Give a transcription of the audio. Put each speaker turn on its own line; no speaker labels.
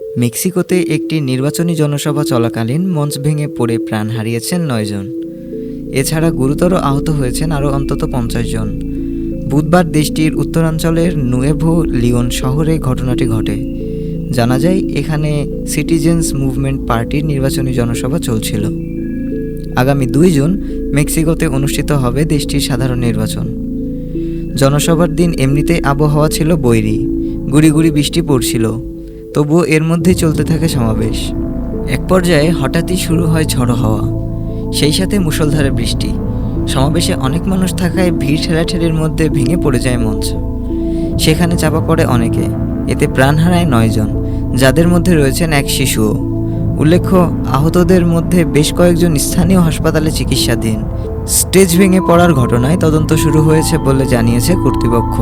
মেক্সিকোতে একটি নির্বাচনী জনসভা চলাকালীন মঞ্চ ভেঙে পড়ে প্রাণ হারিয়েছেন নয়জন এছাড়া গুরুতর আহত হয়েছেন আরও অন্তত পঞ্চাশ জন। বুধবার দেশটির উত্তরাঞ্চলের নুয়েভো লিওন শহরে ঘটনাটি ঘটে। জানা যায়, এখানে সিটিজেন্স মুভমেন্ট পার্টির নির্বাচনী জনসভা চলছিল। আগামী দুই জুন মেক্সিকোতে অনুষ্ঠিত হবে দেশটির সাধারণ নির্বাচন। জনসভার দিন এমনিতেই আবহাওয়া ছিল বৈরী। গুড়ি গুড়ি বৃষ্টি পড়ছিল। তবুও এর মধ্যেই চলতে থাকে সমাবেশ। এক পর্যায়ে হঠাৎই শুরু হয় ঝড়ো হাওয়া। সেই সাথে মুষলধারে বৃষ্টি। সমাবেশে অনেক মানুষ থাকায় ভিড় ঠেলাঠেলির মধ্যে ভেঙে পড়ে যায় মঞ্চ। সেখানে চাপা পড়ে অনেকে। এতে প্রাণ হারায় নয়জন যাদের মধ্যে রয়েছেন এক শিশুও। উল্লেখ্য, আহতদের মধ্যে বেশ কয়েকজন স্থানীয় হাসপাতালে চিকিৎসাধীন। স্টেজ ভেঙে পড়ার ঘটনায় তদন্ত শুরু হয়েছে বলে জানিয়েছে কর্তৃপক্ষ।